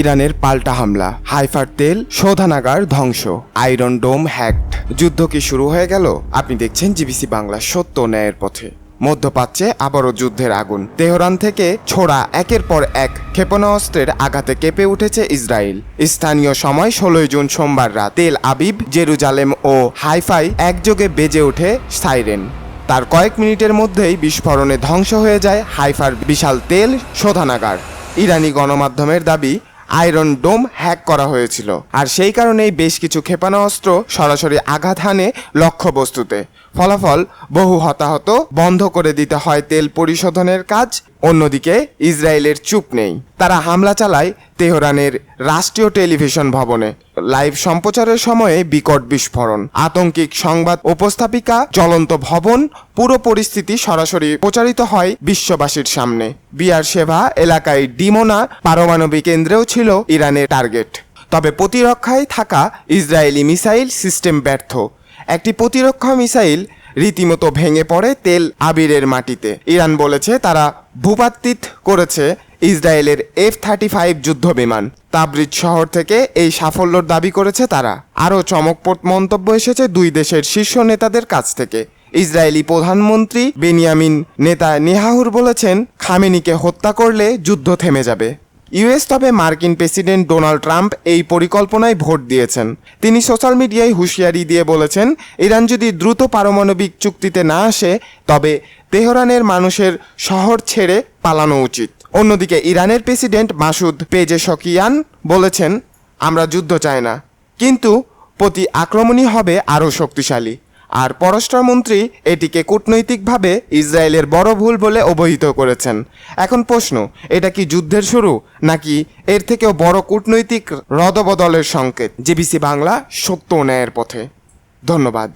ইরানের পাল্টা হামলা, হাইফার তেল, শোধানাগার ধ্বংস, আয়রন ডোম হ্যাকড। যুদ্ধ কি শুরু হয়ে গেল? আপনি দেখছেন জিবিসি বাংলা সত্য ন্যায়ের পথে। মধ্যপ্রাচ্যে আবারও যুদ্ধের আগুন। তেহরান থেকে ছোড়া একের পর এক ক্ষেপণাস্ত্রের আঘাতে কেঁপে উঠেছে ইসরায়েল। স্থানীয় সময় ষোলোই জুন সোমবার রাত তেল আবিব, জেরুজালেম ও হাইফাই একযোগে বেজে ওঠে সাইরেন। তার কয়েক মিনিটের মধ্যেই বিস্ফোরণে ধ্বংস হয়ে যায় হাইফার বিশাল তেল শোধানাগার। ইরানি গণমাধ্যমের দাবি আয়রন ডোম হ্যাক করা হয়েছিল। আর সেই কারণেই বেশ কিছু ক্ষেপণাস্ত্র সরাসরি আঘাত হানে লক্ষ্যবস্তুতে। ফলাফল, বহু হতাহত, বন্ধ করে দিতে হয় তেল পরিশোধনের কাজ অন্যদিকে ইসরায়েলের চুপ নেই। তারা হামলা চালায় তেহরানের রাষ্ট্রীয় টেলিভিশন ভবনে। লাইভ সম্প্রচারের সময়ে বিকট বিস্ফোরণ। আতঙ্কিক সংবাদ উপস্থাপিকা চলন্ত ভবন পুরো পরিস্থিতি সরাসরি প্রচারিত হয় বিশ্ববাসীর সামনে। বিয়ার সেবা এলাকায় ডিমোনা পারমাণবিক কেন্দ্রেও ছিল ইরানের টার্গেট। তবে প্রতিরক্ষায় থাকা ইসরায়েলি মিসাইল সিস্টেম ব্যর্থ। একটি প্রতিরক্ষা মিসাইল রীতিমতো ভেঙে পড়ে তেল আবিরের মাটিতে। ইরান বলেছে তারা ভূপাতিত করেছে ইসরায়েলের এফ থার্টি ফাইভ যুদ্ধ বিমান তাবরিজ শহর থেকে এই সাফল্যর দাবি করেছে তারা। আরও চমকপ্রদ মন্তব্য এসেছে দুই দেশের শীর্ষ নেতাদের কাছ থেকে। ইসরায়েলি প্রধানমন্ত্রী বেনিয়ামিন নেতা নেহাহুর বলেছেন, খামেনিকে হত্যা করলে যুদ্ধ থেমে যাবে। ইউএস তবে মার্কিন প্রেসিডেন্ট ডোনাল্ড ট্রাম্প এই পরিকল্পনায় ভোট দিয়েছেন। তিনি সোশ্যাল মিডিয়ায় হুঁশিয়ারি দিয়ে বলেছেন, ইরান যদি দ্রুত পারমাণবিক চুক্তিতে না আসে, তবে তেহরানের মানুষের শহর ছেড়ে পালানো উচিত। অন্যদিকে ইরানের প্রেসিডেন্ট মাসুদ পেজে পেজেশকিয়ান বলেছেন, আমরা যুদ্ধ চাই না। কিন্তু প্রতি আক্রমণই হবে আরও শক্তিশালী। আর পররাষ্ট্রমন্ত্রী এটিকে কূটনৈতিকভাবে ইসরায়েলের বড় ভুল বলে অবহিত করেছেন। এখন প্রশ্ন, এটা কি যুদ্ধের শুরু, নাকি এর থেকেও বড় কূটনৈতিক রদবদলের সংকেত? জেবিসি বাংলা সত্য ন্যায়ের পথে। ধন্যবাদ।